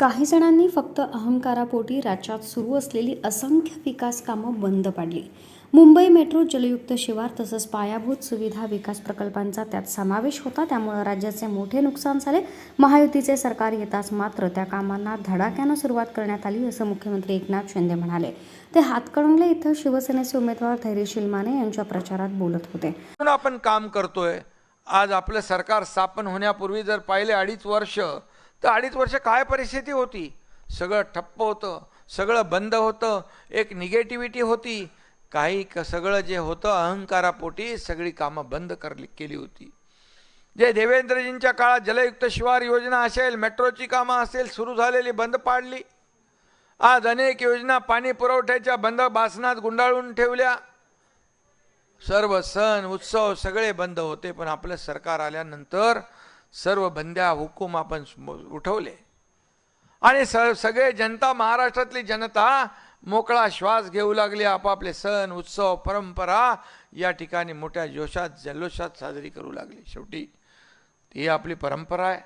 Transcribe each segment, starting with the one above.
काही जणांनी फक्त अहंकारापोटी राज्यात सुरू असलेली असंख्य विकास कामं बंद पाडली. मुंबई मेट्रो जलयुक्त शिवार तसंच पायाभूत सुविधा विकास प्रकल्पांचा त्यात समावेश होता. त्यामुळं राज्याचे मोठे नुकसान झाले. महायुतीचे सरकार येताच मात्र त्या कामांना धडाक्यानं सुरुवात करण्यात आली असं मुख्यमंत्री एकनाथ शिंदे म्हणाले. ते हातकणंगले इथं शिवसेनेचे उमेदवार धैर्यशील माने यांच्या प्रचारात बोलत होते. म्हणून आपण काम करतोय. आज आपलं सरकार स्थापन होण्यापूर्वी जर पाहिले अडीच वर्ष तर अडीच वर्ष काय परिस्थिती होती? सगळं ठप्प होतं सगळं बंद होतं एक निगेटिव्हिटी होती. काही क सगळं जे होतं अहंकारापोटी सगळी कामं बंद कर केली होती. जे देवेंद्रजींच्या काळात जलयुक्त शिवार योजना असेल मेट्रोची कामं असेल सुरू झालेली बंद पाडली. आज अनेक योजना पाणी पुरवठ्याच्या बंद बासनात गुंडाळून ठेवल्या. सर्व सण उत्सव सगळे बंद होते पण आपलं सरकार आल्यानंतर सर्व बंद्या हुकूम आपण उठवले. आणि स सगळे जनता महाराष्ट्रातली जनता मोकळा श्वास घेऊ लागली. आपापले सण उत्सव परंपरा या ठिकाणी मोठ्या जोशात जल्लोषात साजरी करू लागली. शेवटी ही आपली परंपरा आहे.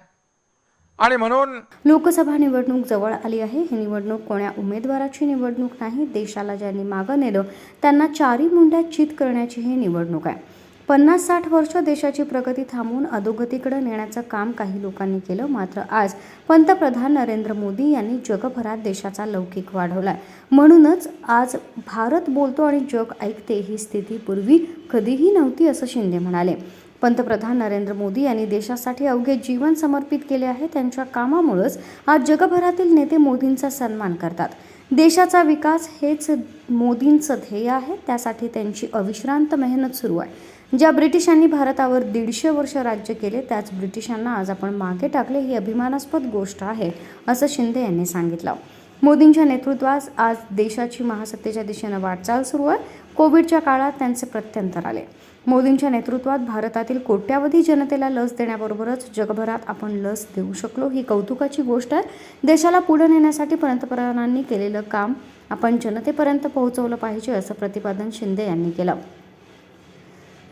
आणि म्हणून लोकसभा निवडणूक जवळ आली आहे. ही निवडणूक कोण्या उमेदवाराची निवडणूक नाही. देशाला ज्यांनी मागं नेलं त्यांना चारी मुंड्यात चित करण्याची ही निवडणूक आहे. पन्नास साठ वर्ष देशाची प्रगती थांबवून अधोगतीकडे नेण्याचं काम काही लोकांनी केलं मात्र आज पंतप्रधान नरेंद्र मोदी यांनी जगभरात देशाचा लौकिक वाढवला म्हणूनच आज भारत बोलतो आणि जग ऐकते ही स्थिती पूर्वी कधीही नव्हती असं शिंदे म्हणाले. पंतप्रधान नरेंद्र मोदी यांनी देशासाठी अवघे जीवन समर्पित केले आहे त्यांच्या कामामुळेच आज जगभरातील नेते मोदींचा सन्मान करतात. देशाचा विकास हेच मोदींचं ध्येय आहे. त्यासाठी त्यांची अविश्रांत मेहनत सुरू आहे. ज्या ब्रिटिशांनी भारतावर दीडशे वर्ष राज्य केले त्याच ब्रिटिशांना आज आपण मागे टाकले ही अभिमानास्पद गोष्ट आहे असं शिंदे यांनी सांगितलं. मोदींच्या नेतृत्वात आज देशाची महासत्तेच्या दिशेनं वाटचाल सुरू आहे. कोविडच्या काळात त्यांचे प्रत्यंतर आले. मोदींच्या नेतृत्वात भारतातील कोट्यावधी जनतेला लस देण्याबरोबरच जगभरात आपण लस देऊ शकलो. ही कौतुकाची गोष्ट आहे. देशाला पुढे नेण्यासाठी पंतप्रधानांनी केलेलं काम आपण जनतेपर्यंत पोहोचवलं पाहिजे असं प्रतिपादन शिंदे यांनी केलं.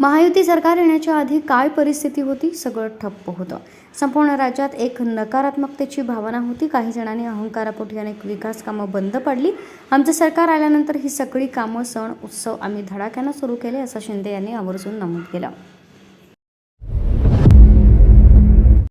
महायुती सरकार येण्याच्या आधी काय परिस्थिती होती? सगळं ठप्प होतं. संपूर्ण राज्यात एक नकारात्मकतेची भावना होती. काही जणांनी अहंकारापोटी अनेक विकास कामं बंद पडली. आमचं सरकार आल्यानंतर ही सगळी कामं सण उत्सव आम्ही धडाक्यानं सुरू केले असं शिंदे यांनी आवर्जून नमूद केलं.